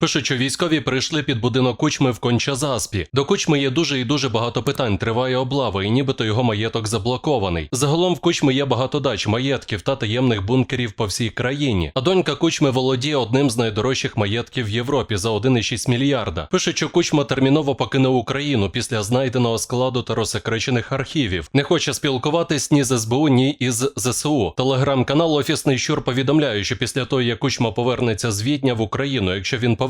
Пишуть, що військові прийшли під будинок кучми в Кончазаспі. До кучми є дуже і дуже багато питань. Триває облава, і нібито його маєток заблокований. Загалом в кучми є багато дач, маєтків та таємних бункерів по всій країні. А донька кучми володіє одним з найдорожчих маєтків в Європі за 1,6 мільярда. Пишуть, що кучма терміново покине Україну після знайденого складу та розсекречених архівів. Не хоче спілкуватись ні з СБУ, ні із ЗСУ. Телеграм-канал Офісний Щур повідомляє, що після того, як кучма повернеться з Відня в Україну, якщо він повернеться,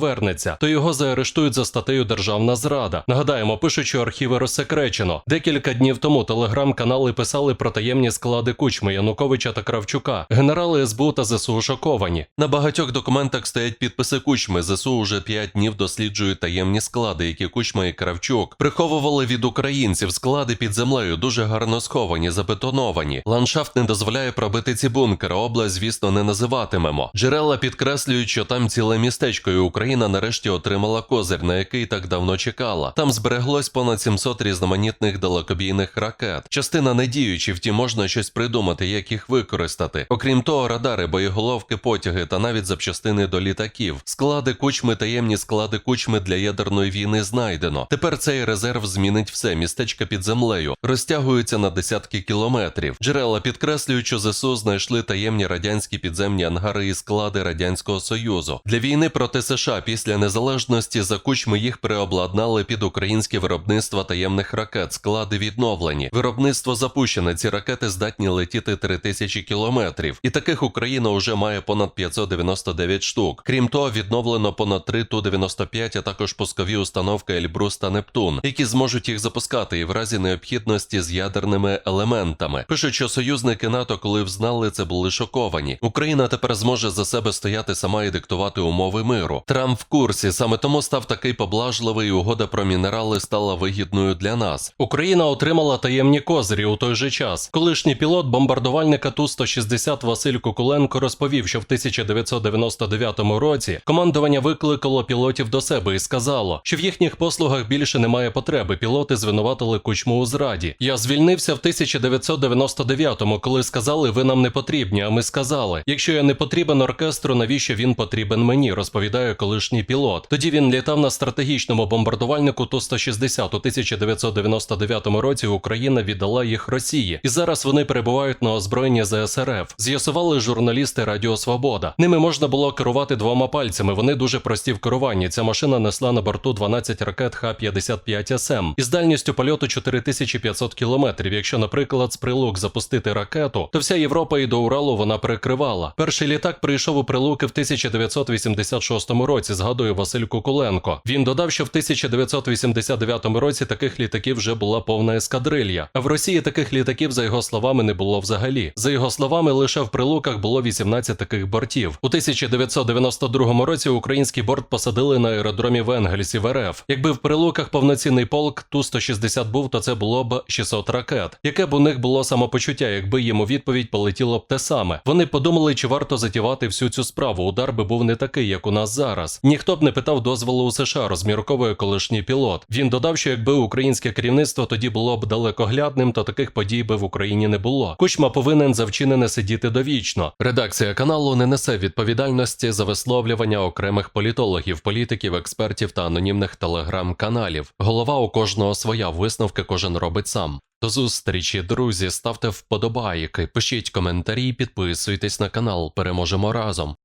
то його заарештують за статтею Державна зрада. Нагадаємо, пишуть, що архіви розсекречено. Декілька днів тому телеграм-канали писали про таємні склади кучми Януковича та Кравчука. Генерали СБУ та ЗСУ шоковані. На багатьох документах стоять підписи кучми. ЗСУ уже 5 днів досліджують таємні склади, які кучма і Кравчук приховували від українців. Склади під землею дуже гарно сховані, забетоновані. Ландшафт не дозволяє пробити ці бункери. Область, звісно, не називатимемо. Джерела підкреслюють, що там ціле містечко, і Україна нарешті отримала козир, на який так давно чекала. Там збереглось понад 700 різноманітних далекобійних ракет. Частина не діючі, втім можна щось придумати, як їх використати. Окрім того, радари, боєголовки, потяги та навіть запчастини до літаків. Склади кучми, таємні склади кучми для ядерної війни знайдено. Тепер цей резерв змінить все. Містечка під землею розтягуються на десятки кілометрів. Джерела підкреслюють, що ЗСУ знайшли таємні радянські підземні ангари і склади радянського союзу. Для війни проти США після незалежності за кучми їх переобладнали під українське виробництво таємних ракет. Склади відновлені. Виробництво запущене. Ці ракети здатні летіти 3000 кілометрів. І таких Україна вже має понад 599 штук. Крім того, відновлено понад 3 Ту-95, а також пускові установки Ельбрус та Нептун, які зможуть їх запускати і в разі необхідності з ядерними елементами. Пишуть, що союзники НАТО, коли взнали це, були шоковані. Україна тепер зможе за себе стояти сама і диктувати умови миру. Трамп в курсі, саме тому став такий поблажливий. Угода про мінерали стала вигідною для нас. Україна отримала таємні козирі у той же час. Колишній пілот бомбардувальника Ту-160 Василь Кукуленко розповів, що в 1999 році командування викликало пілотів до себе і сказало, що в їхніх послугах більше немає потреби. Пілоти звинуватили кучму у зраді. Я звільнився в 1999-му, коли сказали, ви нам не потрібні. А ми сказали, якщо я не потрібен оркестру, навіщо він потрібен мені? Розповідає колишній пілот. Тоді він літав на стратегічному бомбардувальнику Ту-160. У 1999 році Україна віддала їх Росії, і зараз вони перебувають на озброєнні ЗСРФ. З'ясували журналісти Радіо Свобода. Ними можна було керувати двома пальцями. Вони дуже прості в керуванні. Ця машина несла на борту 12 ракет Х-55 СМ із дальністю польоту 4500 кілометрів. Якщо, наприклад, з прилук запустити ракету, то вся Європа і до Уралу вона перекривала. Перший літак прийшов у прилуки в 1986 році. Згадує Василь Кукуленко. Він додав, що в 1989 році таких літаків вже була повна ескадрилья. А в Росії таких літаків, за його словами, не було взагалі. За його словами, лише в прилуках було 18 таких бортів. У 1992 році український борт посадили на аеродромі в Енгельсі в РФ. Якби в прилуках повноцінний полк Ту-160 був, то це було б 600 ракет. Яке б у них було самопочуття, якби їм у відповідь полетіло б те саме. Вони подумали, чи варто затівати всю цю справу. Удар би був не такий, як у нас зараз. Ніхто б не питав дозволу у США, розмірковує колишній пілот. Він додав, що якби українське керівництво тоді було б далекоглядним, то таких подій би в Україні не було. Кучма повинен за вчинене сидіти довічно. Редакція каналу не несе відповідальності за висловлювання окремих політологів, політиків, експертів та анонімних телеграм-каналів. Голова у кожного своя висновки кожен робить сам. До зустрічі, друзі. Ставте вподобайки, пишіть коментарі, підписуйтесь на канал. Переможемо разом.